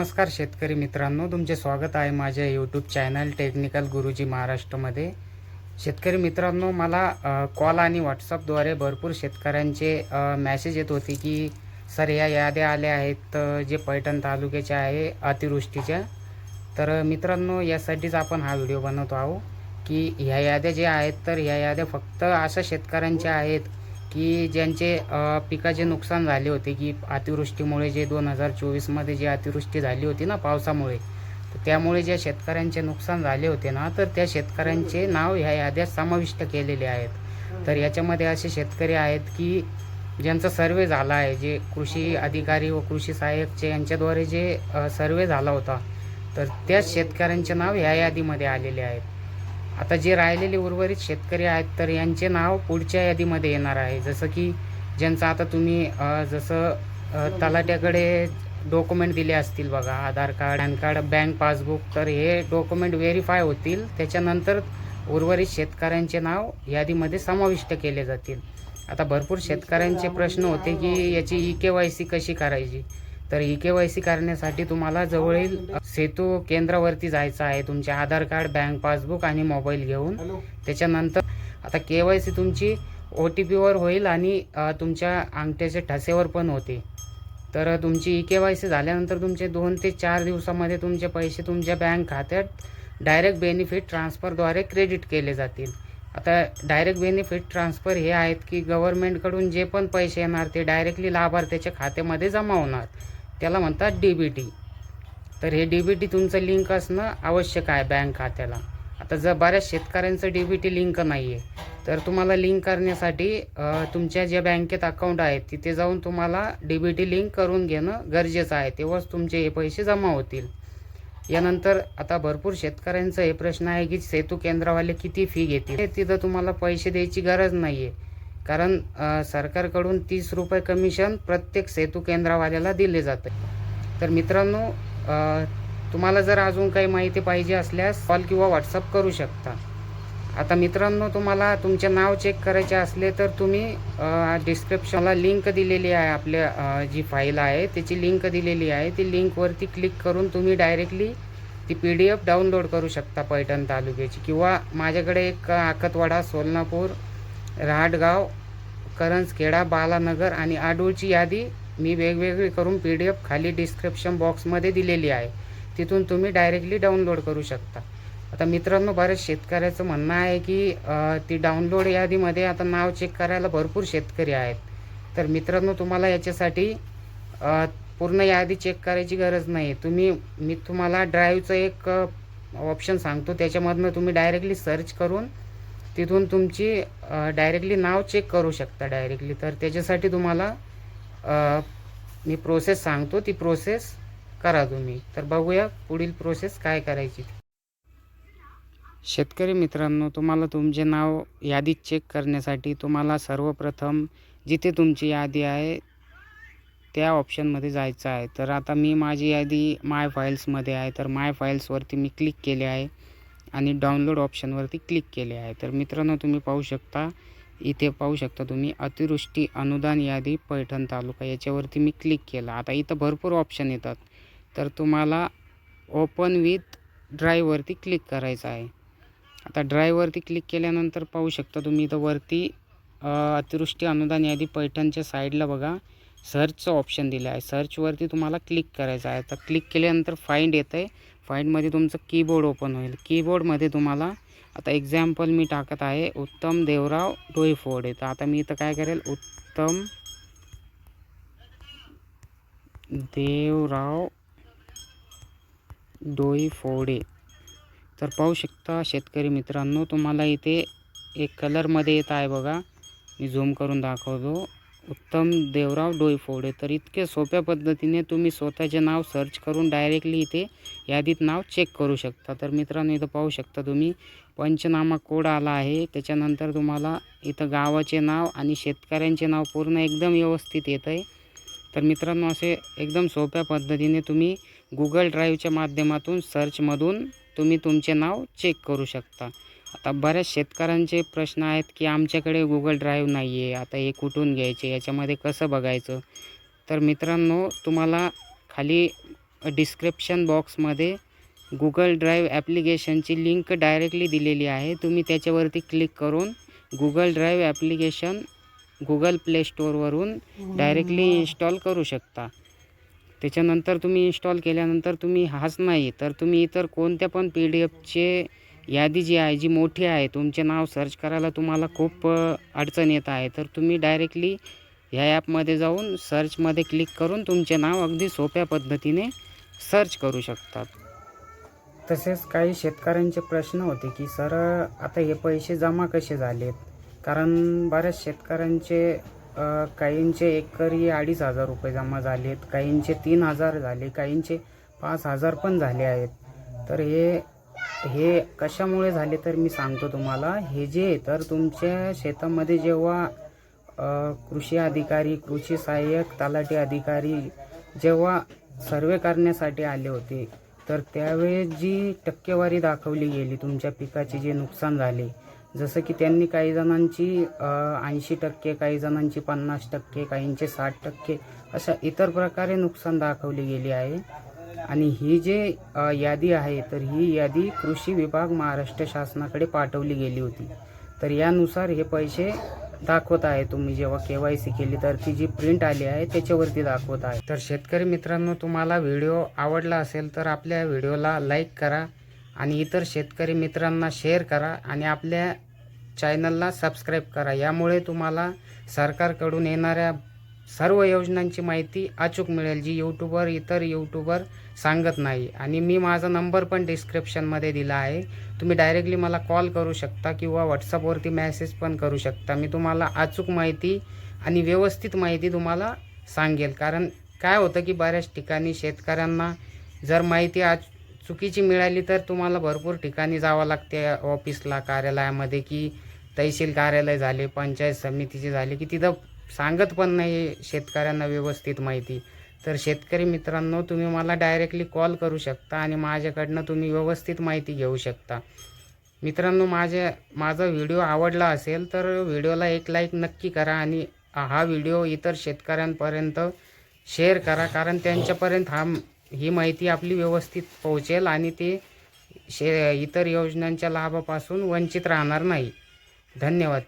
नमस्कार शेतकरी मित्रांनो तुमचे स्वागत आहे माझ्या यूट्यूब चॅनल टेक्निकल गुरुजी महाराष्ट्रमध्ये. शेतकरी मित्रांनो मला कॉल आणि व्हॉट्सअपद्वारे भरपूर शेतकऱ्यांचे मॅसेज येत होते की सर या याद्या आल्या आहेत जे पैठण तालुक्याच्या आहे अतिवृष्टीच्या. तर मित्रांनो यासाठीच आपण हा व्हिडिओ बनवतो आहोत की ह्या याद्या ज्या आहेत तर ह्या याद्या फक्त अशा शेतकऱ्यांच्या आहेत की ज्यांचे पिकाचे नुकसान झाले होते की अतिवृष्टीमुळे जे दोन हजार चोवीसमध्ये जी अतिवृष्टी झाली होती ना पावसामुळे तर त्यामुळे ज्या शेतकऱ्यांचे नुकसान झाले होते ना तर त्या शेतकऱ्यांचे नाव ह्या याद्यात समाविष्ट केलेले आहेत. तर याच्यामध्ये असे शेतकरी आहेत की ज्यांचा सर्वे झाला आहे जे कृषी अधिकारी व कृषी सहाय्यकचे यांच्याद्वारे जे सर्वे झाला होता तर त्याच शेतकऱ्यांचे नाव ह्या यादीमध्ये आलेले आहेत. आता जे राहिलेले उर्वरित शेतकरी आहेत तर यांचे नाव पुढच्या यादीमध्ये येणार आहे. जसं की ज्यांचं आता तुम्ही जसं तलाट्याकडे डॉक्युमेंट दिले असतील बघा Aadhaar card PAN card bank passbook तर हे डॉक्युमेंट व्हेरीफाय होतील. त्याच्यानंतर उर्वरित शेतकऱ्यांचे नाव यादीमध्ये समाविष्ट केले जातील. आता भरपूर शेतकऱ्यांचे प्रश्न होते की याची ई के वाय सी कशी करायची? तर ई के वाय सी करण्यासाठी तुम्हाला जवळील सेतू केंद्रावरती जायचं आहे. तुमचे आधार कार्ड बँक पासबुक आणि मोबाईल घेऊन. त्याच्यानंतर आता के वाय सी तुमची ओ टी पीवर होईल आणि तुमच्या अंगठ्याच्या ठसेवर पण होते. तर तुमची ई के वाय सी झाल्यानंतर तुमचे दोन ते चार दिवसामध्ये तुमचे पैसे तुमच्या बँक खात्यात डायरेक्ट बेनिफिट ट्रान्सफरद्वारे क्रेडिट केले जातील. आता डायरेक्ट बेनिफिट ट्रान्सफर हे आहेत की गव्हर्नमेंटकडून जे पण पैसे येणार ते डायरेक्टली लाभार्थ्याच्या खात्यामध्ये जमा होणार. त्याला म्हणतात डी बी टी. तर हे डी बी टी तुमचं लिंक असणं आवश्यक आहे बँक खात्याला. आता जर बऱ्याच शेतकऱ्यांचं डी बी टी लिंक नाही आहे तर तुम्हाला लिंक करण्यासाठी तुमच्या ज्या बँकेत अकाउंट आहे तिथे जाऊन तुम्हाला डी बी टी लिंक करून घेणं गरजेचं आहे. तेव्हाच तुमचे हे पैसे जमा होतील. यानंतर आता भरपूर शेतकऱ्यांचा हे प्रश्न आहे की सेतू केंद्रवाले किती फी घेतील? तिथं तुम्हाला पैसे द्यायची गरज नाही आहे कारण सरकारकडून तीस रुपये कमिशन प्रत्येक सेतू केंद्रवाल्याला दिले जातं. तर मित्रांनो तुम्हाला जर अजून काही माहिती पाहिजे असल्यास कॉल किंवा व्हॉट्सअप करू शकता. आता मित्रांनो तुम्हाला तुमचे नाव चेक करायचे असले तर तुम्ही डिस्क्रिप्शनला लिंक दिलेली आहे आपल्या जी फाईल आहे त्याची लिंक दिलेली आहे. ती लिंकवरती क्लिक करून तुम्ही डायरेक्टली ती पी डी एफ डाउनलोड करू शकता पैठण तालुक्याची. किंवा माझ्याकडे एक आकतवाडा सोलनापूर रहाटगाव करंजखेडा बालानगर आणि आडूळची यादी मी वेगवेगळी करून पी डी एफ खाली डिस्क्रिप्शन बॉक्समध्ये दिलेली आहे. तिथून तुम्ही डायरेक्टली डाउनलोड करू शकता. आता मित्रांनो बऱ्याच शेतकऱ्याचं म्हणणं आहे की ती डाउनलोड यादीमध्ये आता नाव चेक करायला भरपूर शेतकरी आहेत. तर मित्रांनो तुम्हाला याच्यासाठी पूर्ण यादी चेक करायची गरज नाही तुम्ही मी तुम्हाला ड्राईव्हचं एक ऑप्शन सांगतो. त्याच्यामधनं तुम्ही डायरेक्टली सर्च करून तिथून तुमची डायरेक्टली नाव चेक करू शकता डायरेक्टली तर त्याच्यासाठी तुम्हाला मी प्रोसेस सांगतो ती प्रोसेस करा तुम्ही. तर बघूया पुढील प्रोसेस काय करायची. शेतकरी मित्रांनो तुम्हाला तुमचे नाव यादीत चेक करण्यासाठी तुम्हाला सर्वप्रथम जिथे तुमची यादी आहे त्या ऑप्शनमध्ये जायचं आहे. तर आता मी माझी यादी माय फाईल्समध्ये आहे. तर माय फाईल्सवरती मी क्लिक केले आहे आणि डाउनलोड ऑप्शनवरती क्लिक केले आहे. तर मित्रांनो तुम्ही पाहू शकता इथे पाहू शकता तुम्ही अतिवृष्टी अनुदान यादी पैठण तालुका याच्यावरती मी क्लिक केलं. आता इथं भरपूर ऑप्शन येतात. तर तुम्हाला ओपन विथ ड्राईववरती क्लिक करायचं आहे. आता ड्राईव्हवरती क्लिक केल्यानंतर पाहू शकता तुम्ही इथं वरती अतिवृष्टी अनुदान यादी पैठणच्या साईडला बघा. सर्चचं ऑप्शन दिलं आहे. सर्चवरती तुम्हाला क्लिक करायचं आहे. तर क्लिक केल्यानंतर फाइंड येतं आहे फाईंडमध्ये तुमचं कीबोर्ड ओपन होईल. कीबोर्डमध्ये तुम्हाला आता एक्झाम्पल मी टाकत आहे उत्तम देवराव डोईफोडे. तर आता मी इथं काय करेल? उत्तम देवराव डोईफोडे. तर पाहू शकता शेतकरी मित्रांनो तुम्हाला इथे एक कलरमध्ये येत आहे बघा. मी झूम करून दाखवतो. उत्तम देवराव डोईफोडे. तर इतके सोप्या पद्धतीने तुम्ही स्वतःचे नाव सर्च करून डायरेक्टली इथे यादीत नाव चेक करू शकता. तर मित्रांनो इथं पाहू शकता तुम्ही पंचनामा कोड आला आहे. त्याच्यानंतर तुम्हाला इथं गावाचे नाव आणि शेतकऱ्यांचे नाव पूर्ण एकदम व्यवस्थित येतं आहे तर मित्रांनो असे एकदम सोप्या पद्धतीने तुम्ही गुगल ड्राईव्हच्या माध्यमातून सर्चमधून तुम्ही तुमचे नाव चेक करू शकता. आता बऱ्याच शेतकऱ्यांचे प्रश्न आहेत की आमच्याकडे गुगल ड्राईव्ह नाही आहे आता हे कुठून घ्यायचे याच्यामध्ये कसं बघायचं? तर मित्रांनो तुम्हाला खाली डिस्क्रिप्शन बॉक्समध्ये गुगल ड्राईव्ह ॲप्लिकेशनची लिंक डायरेक्टली दिलेली आहे. तुम्ही त्याच्यावरती क्लिक करून Google drive application Google play स्टोअरवरून directly install करू शकता. त्याच्यानंतर तुम्ही इन्स्टॉल केल्यानंतर तुम्ही हाच नाही तर तुम्ही इतर कोणत्या पण पी डी एफचे यादी जी आहे जी मोठी आहे तुमचे नाव सर्च करायला तुम्हाला खूप अडचण येत आहे. तर तुम्ही डायरेक्टली ह्या ॲपमध्ये जाऊन सर्चमध्ये क्लिक करून तुमचे नाव अगदी सोप्या पद्धतीने सर्च करू शकतात. तसेच काही शेतकऱ्यांचे प्रश्न होते की सर आता हे पैसे जमा कसे झालेत? कारण बऱ्याच शेतकऱ्यांचे काहींचे एकरी अडीच हजार रुपये जमा झालेत काहींचे तीन हजार झाले काहींचे पाच हजार पण झाले आहेत. तर हे हे कशामुळे झाले तर मी सांगतो तुम्हाला. हे जे तर तुमच्या शेतामध्ये जेव्हा कृषी अधिकारी कृषी सहाय्यक तलाठी अधिकारी जेव्हा सर्वे करण्यासाठी आले होते तर त्यावेळेस जी टक्केवारी दाखवली गेली तुमच्या पिकाचे जे नुकसान झाले. जसं की त्यांनी काही जणांची ऐंशी टक्के काही जणांची पन्नास टक्के काहींचे साठ टक्के अशा इतर प्रकारे नुकसान दाखवली गेली आहे. आणि ही जे यादी आहे तर ही यादी कृषी विभाग महाराष्ट्र शासनाकडे पाठवली गेली होती. तर यानुसार हे पैसे दाखवत आहे तुम्ही जेव्हा के वाय सी केली तर ती जी प्रिंट आली आहे त्याच्यावरती दाखवत आहे. तर शेतकरी मित्रांनो तुम्हाला व्हिडिओ आवडला असेल तर आपल्या व्हिडिओला लाईक करा आणि इतर शेतकरी मित्रांना शेअर करा आणि आपल्या चॅनलला सबस्क्राईब करा. यामुळे तुम्हाला सरकारकडून येणाऱ्या सर्व योजनांची माहिती अचूक मिळेल जी यूट्यूबर इतर यूट्यूबर सांगत नाही. आणि मी माझा नंबर पण डिस्क्रिप्शनमध्ये दिला आहे. तुम्ही डायरेक्टली मला कॉल करू शकता किंवा व्हॉट्सअपवरती मेसेज पण करू शकता. मी तुम्हाला अचूक माहिती आणि व्यवस्थित माहिती तुम्हाला सांगेल. कारण काय होतं की बऱ्याच ठिकाणी शेतकऱ्यांना जर माहिती आज चुकीची मिळाली तर तुम्हाला भरपूर ठिकाणी जावं लागते ऑफिसला कार्यालयामध्ये की तहसील कार्यालय झाले पंचायत समितीचे झाले की तिथं सांगत पण नाही शेतकऱ्यांना व्यवस्थित माहिती. तर शेतकरी मित्रांनो तुम्ही मला डायरेक्टली कॉल करू शकता आणि माझ्याकडनं तुम्ही व्यवस्थित माहिती घेऊ शकता. मित्रांनो माझ्या माझा व्हिडिओ आवडला असेल तर व्हिडिओला एक लाईक नक्की करा आणि हा व्हिडिओ इतर शेतकऱ्यांपर्यंत शेअर करा. कारण त्यांच्यापर्यंत हा ही माहिती आपली व्यवस्थित पोहोचेल आणि ते शे इतर योजनांच्या लाभापासून वंचित राहणार नाही. धन्यवाद.